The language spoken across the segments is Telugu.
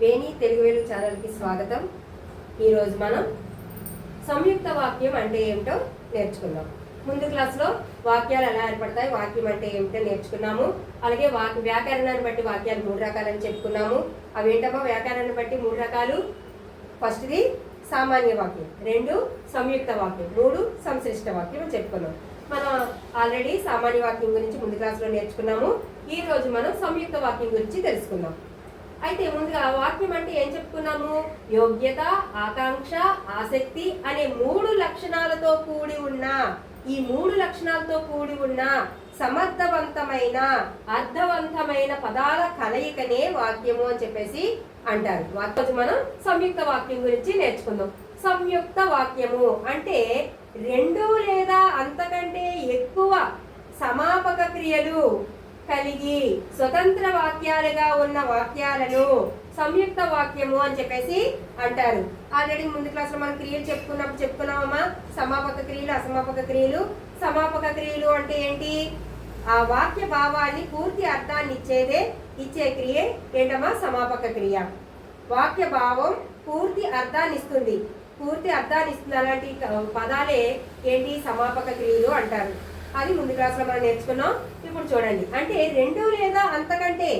వేణి తెలుగు వెలుగు ఛానల్కి స్వాగతం. ఈరోజు మనం సంయుక్త వాక్యం అంటే ఏమిటో నేర్చుకుందాం. ముందు క్లాస్లో వాక్యాలు ఎలా ఏర్పడతాయి వాక్యం అంటే ఏమిటో నేర్చుకున్నాము. అలాగే వాక్ వ్యాకరణాన్ని బట్టి వాక్యాలు మూడు రకాలని చెప్పుకున్నాము. అవి ఏంటమ్మా? వ్యాకరణాన్ని బట్టి మూడు రకాలు. ఫస్ట్ది సామాన్య వాక్యం రెండు సంయుక్త వాక్యం మూడు సంశ్లిష్ట వాక్యం అని చెప్పుకున్నాం. మనం ఆల్రెడీ సామాన్య వాక్యం గురించి ముందు క్లాస్లో నేర్చుకున్నాము. ఈ రోజు మనం సంయుక్త వాక్యం గురించి తెలుసుకుందాం. అయితే ముందుగా వాక్యం అంటే ఏం చెప్పుకున్నాము? యోగ్యత ఆకాంక్ష ఆసక్తి అనే మూడు లక్షణాలతో కూడి ఉన్న ఈ మూడు లక్షణాలతో కూడి ఉన్న సమర్థవంతమైన అర్థవంతమైన పదాల కలయికనే వాక్యము అని చెప్పేసి అంటారు. వాక్యం మనం సంయుక్త వాక్యం గురించి నేర్చుకుందాం. సంయుక్త వాక్యము అంటే రెండు లేదా అంతకంటే ఎక్కువ సమాపక క్రియలు కలిగి స్వతంత్ర వాక్యాలుగా ఉన్న వాక్యాలను సంయుక్త వాక్యము అని చెప్పేసి అంటారు. ఆల్రెడీ ముందు క్లాస్లో మనం క్రియలు చెప్పుకున్నప్పుడు చెప్పుకున్నామమ్మా. సమాపక క్రియలు అసమాపక క్రియలు. సమాపక క్రియలు అంటే ఏంటి? ఆ వాక్య భావాన్ని పూర్తి అర్థాన్ని ఇచ్చేదే ఇచ్చే క్రియ ఏంటమ్మా? సమాపక క్రియ. వాక్య భావం పూర్తి అర్థాన్ని ఇస్తుంది. పూర్తి అర్థాన్ని ఇస్తుంది అలాంటి పదాలే ఏంటి? సమాపక క్రియలు అంటారు. అది ముందు క్లాస్లో మనం నేర్చుకున్నాం. ఇప్పుడు చూడండి. అంటే రెండు లేదా అంతకంటే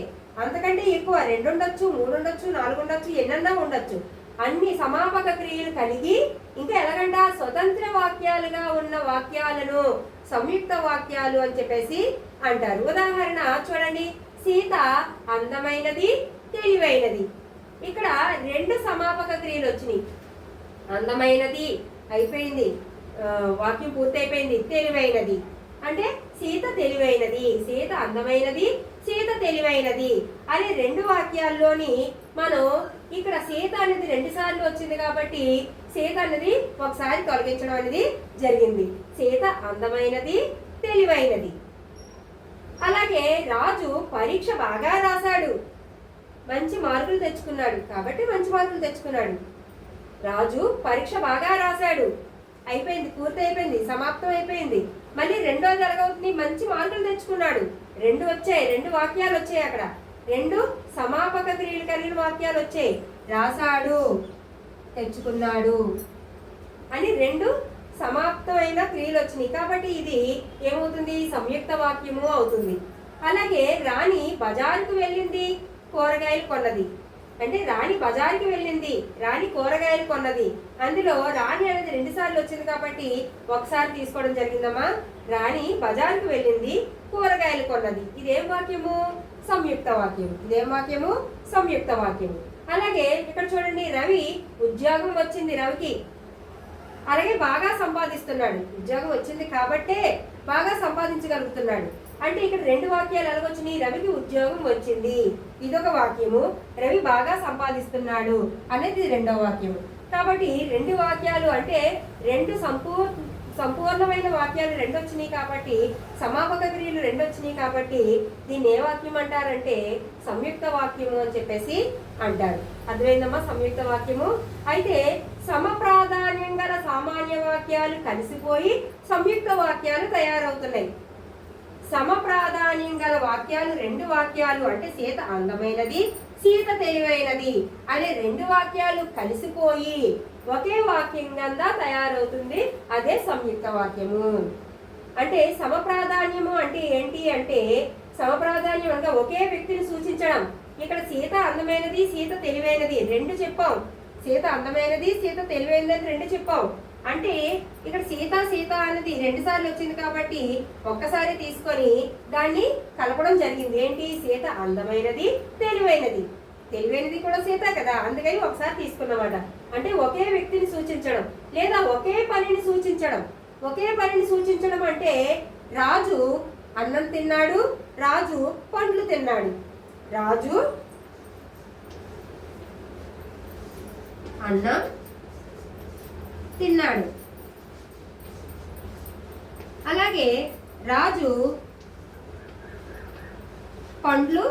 అంతకంటే ఎక్కువ రెండు ఉండొచ్చు మూడు ఉండొచ్చు నాలుగు ఉండొచ్చు ఎన్నన్నా ఉండొచ్చు. అన్ని సమాపక క్రియలు కలిగి ఇంకా ఎలాగంట స్వతంత్ర వాక్యాలుగా ఉన్న వాక్యాలను సంయుక్త వాక్యాలు అని చెప్పేసి అంటారు. ఉదాహరణ చూడండి. సీత అందమైనది తెలివైనది. ఇక్కడ రెండు సమాపక క్రియలు వచ్చినాయి. అందమైనది అయిపోయింది. వాక్యం పూర్తయిపోయింది. తెలివైనది. అంటే సీత తెలివైనది సీత అందమైనది సీత తెలివైనది అనే రెండు వాక్యాల్లోని మనం ఇక్కడ సీత అనేది రెండు సార్లు వచ్చింది కాబట్టి సీత అనేది ఒకసారి తొలగించడం అనేది జరిగింది. సీత అందమైనది తెలివైనది. అలాగే రాజు పరీక్ష బాగా రాశాడు. మంచి మార్కులు తెచ్చుకున్నాడు కాబట్టి మంచి మార్కులు తెచ్చుకున్నాడు. రాజు పరీక్ష బాగా రాశాడు. అయిపోయింది పూర్తి అయిపోయింది సమాప్తం అయిపోయింది. మళ్ళీ రెండో జరగవుతుంది మంచి మార్కులు తెచ్చుకున్నాడు. రెండు వచ్చాయి రెండు వాక్యాలు వచ్చాయి అక్కడ. రెండు సమాపక క్రియలు కలిగిన వాక్యాలు వచ్చాయి. రాశాడు తెచ్చుకున్నాడు అని రెండు సమాప్తమైన క్రియలు వచ్చినాయి. కాబట్టి ఇది ఏమవుతుంది? సంయుక్త వాక్యము అవుతుంది. అలాగే రాణి బజారుకు వెళ్ళింది కూరగాయలు కొన్నది. అంటే రాణి బజారుకి వెళ్ళింది. రాణి కూరగాయలు కొన్నది. అందులో రాణి అనేది రెండు సార్లు వచ్చింది కాబట్టి ఒకసారి తీసుకోవడం జరిగిందమ్మా. రాణి బజారుకు వెళ్ళింది కూరగాయలు కొన్నది. ఇదేం వాక్యము? సంయుక్త వాక్యము. ఇదేం వాక్యము? సంయుక్త వాక్యము. అలాగే ఇక్కడ చూడండి రవి ఉద్యోగం వచ్చింది రవికి. అలాగే బాగా సంపాదిస్తున్నాడు. ఉద్యోగం వచ్చింది కాబట్టే బాగా సంపాదించగలుగుతున్నాడు. అంటే ఇక్కడ రెండు వాక్యాలు ఎలాగొచ్చినాయి? రవికి ఉద్యోగం వచ్చింది. ఇదొక వాక్యము. రవి బాగా సంపాదిస్తున్నాడు అనేది రెండవ వాక్యము. కాబట్టి రెండు వాక్యాలు అంటే రెండు సంపూర్ సంపూర్ణమైన వాక్యాలు రెండు వచ్చినాయి కాబట్టి సమాపక క్రియలు రెండు వచ్చినాయి కాబట్టి దీన్ని ఏ వాక్యం అంటారంటే సంయుక్త వాక్యము అని చెప్పేసి అంటారు. అర్థమైందమ్మా? సంయుక్త వాక్యము. అయితే సమ ప్రాధాన్యం గల సామాన్య వాక్యాలు కలిసిపోయి సంయుక్త వాక్యాలు తయారవుతున్నాయి. సమ ప్రాధాన్యం గల వాక్యాలు రెండు వాక్యాలు అంటే సీత అందమైనది సీత తెలివైనది అనే రెండు వాక్యాలు కలిసిపోయి ఒకే వాక్యం కింద తయారవుతుంది అదే సంయుక్త వాక్యము. అంటే సమప్రాధాన్యము అంటే ఏంటి అంటే సమప్రాధాన్యం అనగా ఒకే వ్యక్తిని సూచించడం. ఇక్కడ సీత అందమైనది సీత తెలివైనది రెండు చెప్పాం. సీత అందమైనది సీత తెలివైనది అని రెండు చెప్పాం. అంటే ఇక్కడ సీత సీత అనేది రెండు సార్లు వచ్చింది కాబట్టి ఒక్కసారి తీసుకొని దాన్ని కలపడం జరిగింది. ఏంటి? సీత అందమైనది తెలివైనది. తెలివైనది కూడా సీత కదా? అందుకని ఒకసారి తీసుకున్నమాట. అంటే ఒకే వ్యక్తిని సూచించడం లేదా ఒకే పనిని సూచించడం. ఒకే పనిని సూచించడం అంటే రాజు అన్నం తిన్నాడు రాజు పండ్లు తిన్నాడు. రాజు అన్నం తిన్నాడు. అలాగే రాజు పండ్లు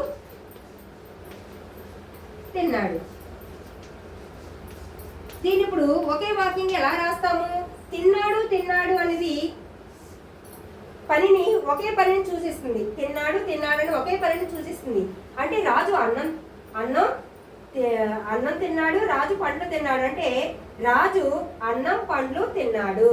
తిన్నాడు. దీని ఇప్పుడు ఒకే వాక్యంగా ఎలా రాస్తాము? తిన్నాడు తిన్నాడు అనేది పనిని ఒకే పనిని సూచిస్తుంది తిన్నాడు తిన్నాడు అని ఒకే పనిని సూచిస్తుంది అంటే రాజు అన్నం అన్నం అన్నం తిన్నాడు రాజు పండ్లు తిన్నాడు. అంటే రాజు అన్నం పండ్లు తిన్నాడు.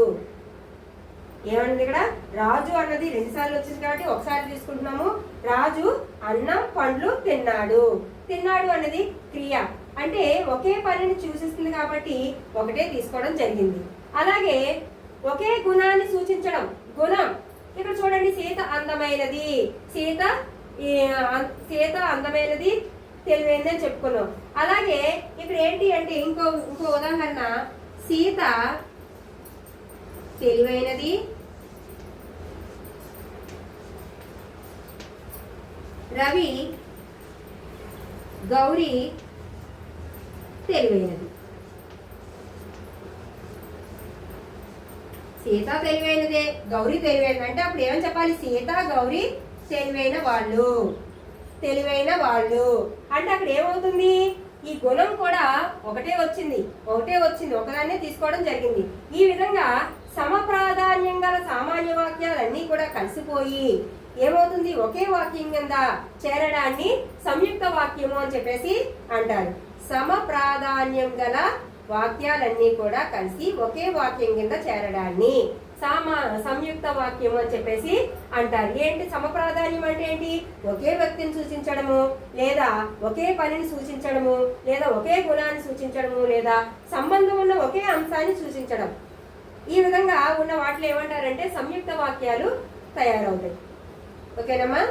ఏమన్నది ఇక్కడ? రాజు అన్నది రెండు సార్లు వచ్చింది కాబట్టి ఒకసారి తీసుకుంటున్నాము. రాజు అన్నం పండ్లు తిన్నాడు. తిన్నాడు అన్నది క్రియ. అంటే ఒకే పనిని సూచిస్తుంది కాబట్టి ఒకటే తీసుకోవడం జరిగింది. అలాగే ఒకే గుణాన్ని సూచించడం. గుణం. ఇక్కడ చూడండి సీత అందమైనది. సీత సీత అందమైనది. తెలివైందని చెప్పుకున్నాం. అలాగే ఇక్కడ ఏంటి అంటే ఇంకో ఇంకో ఉదాహరణ. సీత తెలివైనది. రవి గౌరీ తెలివైనది. సీత తెలివైనదే గౌరీ తెలివైనది. అంటే అప్పుడు ఏమని చెప్పాలి? సీత గౌరీ తెలివైన వాళ్ళు. తెలివైన వాళ్ళు. అంటే అక్కడ ఏమవుతుంది? ఈ గుణం కూడా ఒకటే వచ్చింది ఒకటే వచ్చింది ఒకదాన్నే తీసుకోవడం జరిగింది. ఈ విధంగా సమప్రాధాన్యం గల సామాన్య వాక్యాలన్నీ కూడా కలిసిపోయి ఏమవుతుంది? ఒకే వాక్యం కింద చేరడాన్ని సంయుక్త వాక్యము అని చెప్పేసి అంటారు. సమప్రాధాన్యం గల వాక్యాలన్నీ కూడా కలిసి ఒకే వాక్యం కింద చేరడాన్ని సామా సంయుక్త వాక్యం అని చెప్పేసి అంటారు. ఏంటి? సమప్రాధాన్యం అంటే ఏంటి? ఒకే వ్యక్తిని సూచించడము లేదా ఒకే పనిని సూచించడము లేదా ఒకే గుణాన్ని సూచించడము లేదా సంబంధం ఉన్న ఒకే అంశాన్ని సూచించడం. ఈ విధంగా ఉన్న వాటిలో ఏమంటారంటే సంయుక్త వాక్యాలు తయారవుతాయి. ఓకేనమ్మా?